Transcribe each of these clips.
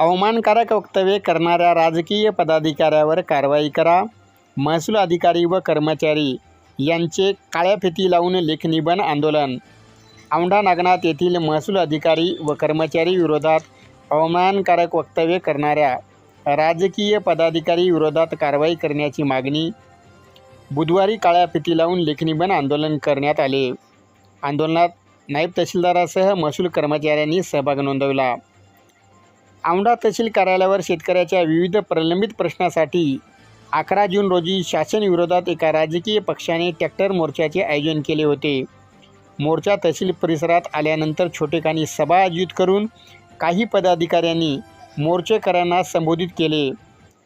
अवमानकारक वक्तव्ये करणाऱ्या राजकीय पदाधिकाऱ्यावर कारवाई करा. महसूल अधिकारी व कर्मचारी यांचे काळ्या फिती लावून लेखनिबंध आंदोलन. औंढा नागनाथ येथील महसूल अधिकारी व कर्मचारी विरोधात अवमानकारक वक्तव्य करणाऱ्या राजकीय पदाधिकारी विरोधात कारवाई करण्याची मागणी बुधवारी काळ्या फिती लावून लेखनिबंध आंदोलन करण्यात आले. आंदोलनात नायब तहसीलदारासह महसूल कर्मचाऱ्यांनी सहभाग नोंदवला. औंढा तहसील कार्यालयावर शेतकऱ्याच्या विविध प्रलंबित प्रश्नासाठी अकरा जून रोजी शासन विरोधात एका राजकीय पक्षाने ट्रॅक्टर मोर्चाचे आयोजन केले होते. मोर्चा तहसील परिसरात आल्यानंतर छोटेखानी सभा आयोजित करून काही पदाधिकाऱ्यांनी मोर्चेकऱ्यांना संबोधित केले.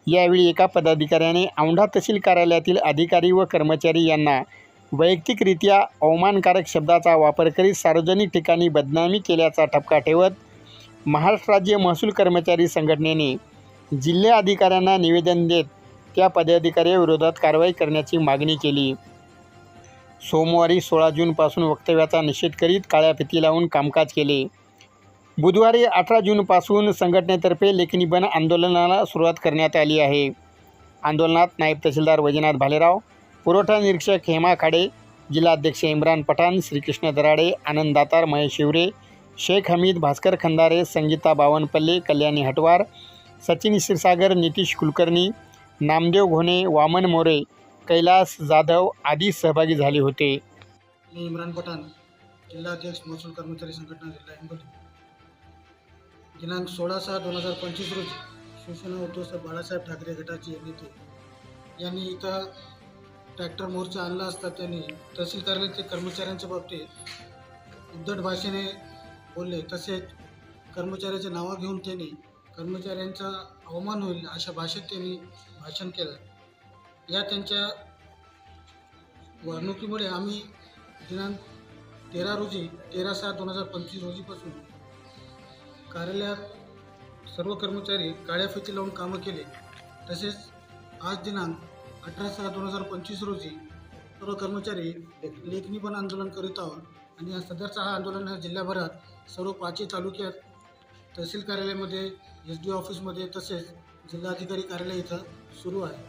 यावेळी एका पदाधिकाऱ्याने औंढा तहसील कार्यालयातील अधिकारी व कर्मचारी यांना वैयक्तिकरित्या अवमानकारक शब्दाचा वापर करीत सार्वजनिक ठिकाणी बदनामी केल्याचा ठपका ठेवत महाराष्ट्र राज्य महसूल कर्मचारी संघटनेने जिल्हा अधिकाऱ्यांना निवेदन देत त्या पदाधिकाऱ्याविरोधात कारवाई करण्याची मागणी केली. सोमवारी सोळा जूनपासून वक्तव्याचा निषेध करीत काळ्या फिती लावून कामकाज केले. बुधवारी अठरा जूनपासून संघटनेतर्फे लेखनिबंध आंदोलनाला सुरुवात करण्यात आली आहे. आंदोलनात नायब तहसीलदार वैजनाथ भालेराव पुरवठा निरीक्षक हेमा खाडे जिल्हाध्यक्ष इम्रान पठाण श्रीकृष्ण दराडे आनंद दातार महेश शिवरे शेख हमीद भास्कर खंदारे संगीता बावनपल्ले कल्याणी हटवार सचिन क्षीरसागर नितीश कुलकर्णी नामदेव घोणे वामन मोरे कैलास जाधव आदी सहभागी झाले होते. मी इम्रान पठाण जिल्हाध्यक्ष महसूल कर्मचारी संघटना जिल्हा हिंगोली. दिनांक सोळा सहा दोन हजार पंचवीस रोजी शिवसेना उद्धवसाहेब बाळासाहेब ठाकरे गटाचे नेते यांनी इथं ट्रॅक्टर मोर्चा आणला असता त्यांनी तहसील कार्यालयातील कर्मचाऱ्यांच्या बाबतीत उद्धट भाषेने बोलले तसेच कर्मचाऱ्याचे नावं घेऊन त्यांनी कर्मचाऱ्यांचा अवमान होईल अशा भाषेत त्यांनी भाषण केलं. या त्यांच्या वागणुकीमुळे आम्ही दिनांक तेरा रोजी तेरा सहा दोन हजार पंचवीस रोजीपासून कार्यालयात सर्व कर्मचारी काळ्या फिती लावून कामं केले. तसेच आज दिनांक अठरा सहा दोन हजार पंचवीस रोजी सर्व कर्मचारी लेखणी पण आंदोलन करीत आहोत. आणि या सदरचा हा आंदोलन हा जिल्ह्याभरात सर्व पाचही तालुक्यात तहसील कार्यालयामध्ये एस डी ऑफिसमध्ये तसेच जिल्हाधिकारी कार्यालय इथं सुरू आहे.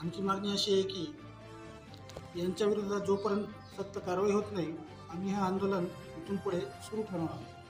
आमची मागणी अशी आहे की यांच्या जोपर्यंत सक्त कारवाई होत नाही आम्ही हे आंदोलन इथून पुढे सुरू ठेवणार आहोत.